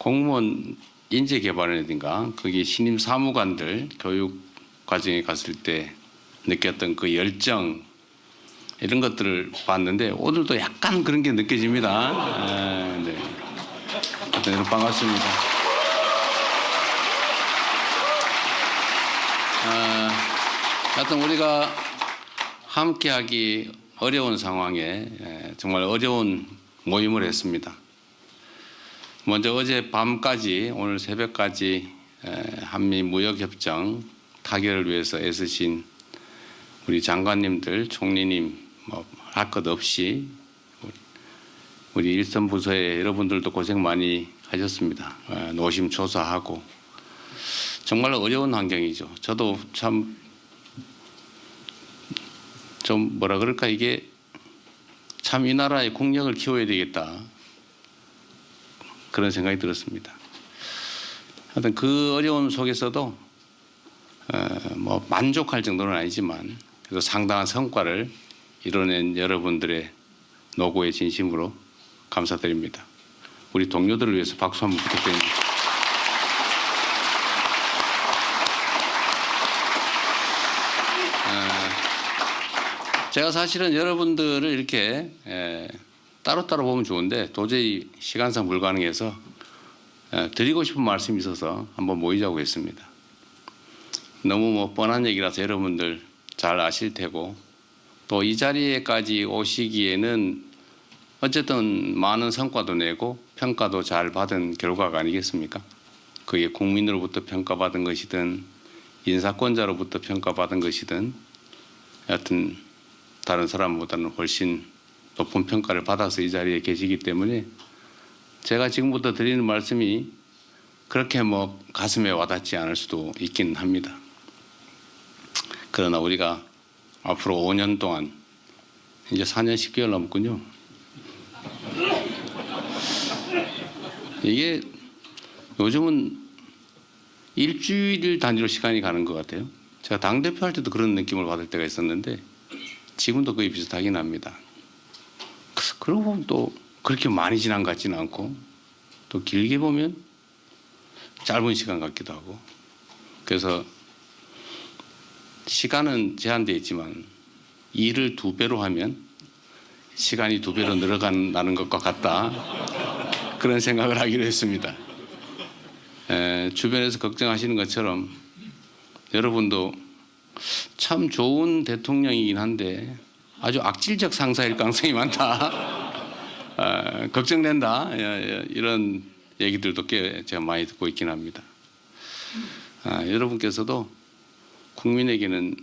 공무원 인재 개발이라든가 거기 신임 사무관들 교육 과정에 갔을 때 느꼈던 그 열정 이런 것들을 봤는데 오늘도 약간 그런 게 느껴집니다. 아, 네. 여러분 반갑습니다. 아, 하여튼 우리가 함께하기 어려운 상황에 에, 정말 어려운 모임을 했습니다. 먼저 어제 밤까지 오늘 새벽까지 에, 한미 무역협정 타결을 위해서 애쓰신 우리 장관님들, 총리님 뭐 할 것 없이 우리 일선 부서의 여러분들도 고생 많이 하셨습니다. 에, 노심초사하고 정말 어려운 환경이죠. 저도 참 좀 뭐라 그럴까 이게 참 이 나라의 국력을 키워야 되겠다 그런 생각이 들었습니다. 하여튼 그 어려움 속에서도 어, 뭐 만족할 정도는 아니지만 그래도 상당한 성과를 이뤄낸 여러분들의 노고에 진심으로 감사드립니다. 우리 동료들을 위해서 박수 한번 부탁드립니다. 제가 사실은 여러분들을 이렇게 에, 따로따로 보면 좋은데 도저히 시간상 불가능해서 에, 드리고 싶은 말씀이 있어서 한번 모이자고 했습니다. 너무 뭐 뻔한 얘기라서 여러분들 잘 아실 테고 또 이 자리에까지 오시기에는 어쨌든 많은 성과도 내고 평가도 잘 받은 결과가 아니겠습니까? 그게 국민으로부터 평가받은 것이든 인사권자로부터 평가받은 것이든 여하튼 다른 사람보다는 훨씬 높은 평가를 받아서 이 자리에 계시기 때문에 제가 지금부터 드리는 말씀이 그렇게 뭐 가슴에 와닿지 않을 수도 있긴 합니다. 그러나 우리가 앞으로 5년 동안 이제 4년 10개월 남았군요. 이게 요즘은 일주일 단위로 시간이 가는 것 같아요. 제가 당대표 할 때도 그런 느낌을 받을 때가 있었는데 지금도 거의 비슷하긴 합니다. 그러고 또 그렇게 많이 지난 것 같지는 않고 또 길게 보면 짧은 시간 같기도 하고 그래서 시간은 제한되어 있지만 일을 두 배로 하면 시간이 두 배로 늘어간다는 것과 같다 그런 생각을 하기로 했습니다. 에, 주변에서 걱정하시는 것처럼 여러분도 참 좋은 대통령이긴 한데 아주 악질적 상사일 가능성이 많다. 아, 걱정된다. 예, 예, 이런 얘기들도 꽤 제가 많이 듣고 있긴 합니다. 아, 여러분께서도 국민에게는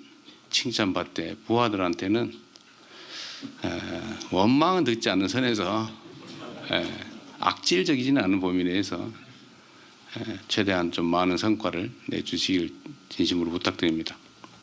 칭찬받되 부하들한테는 에, 원망은 듣지 않는 선에서 에, 악질적이지는 않은 범위 내에서 에, 최대한 좀 많은 성과를 내주시길 진심으로 부탁드립니다.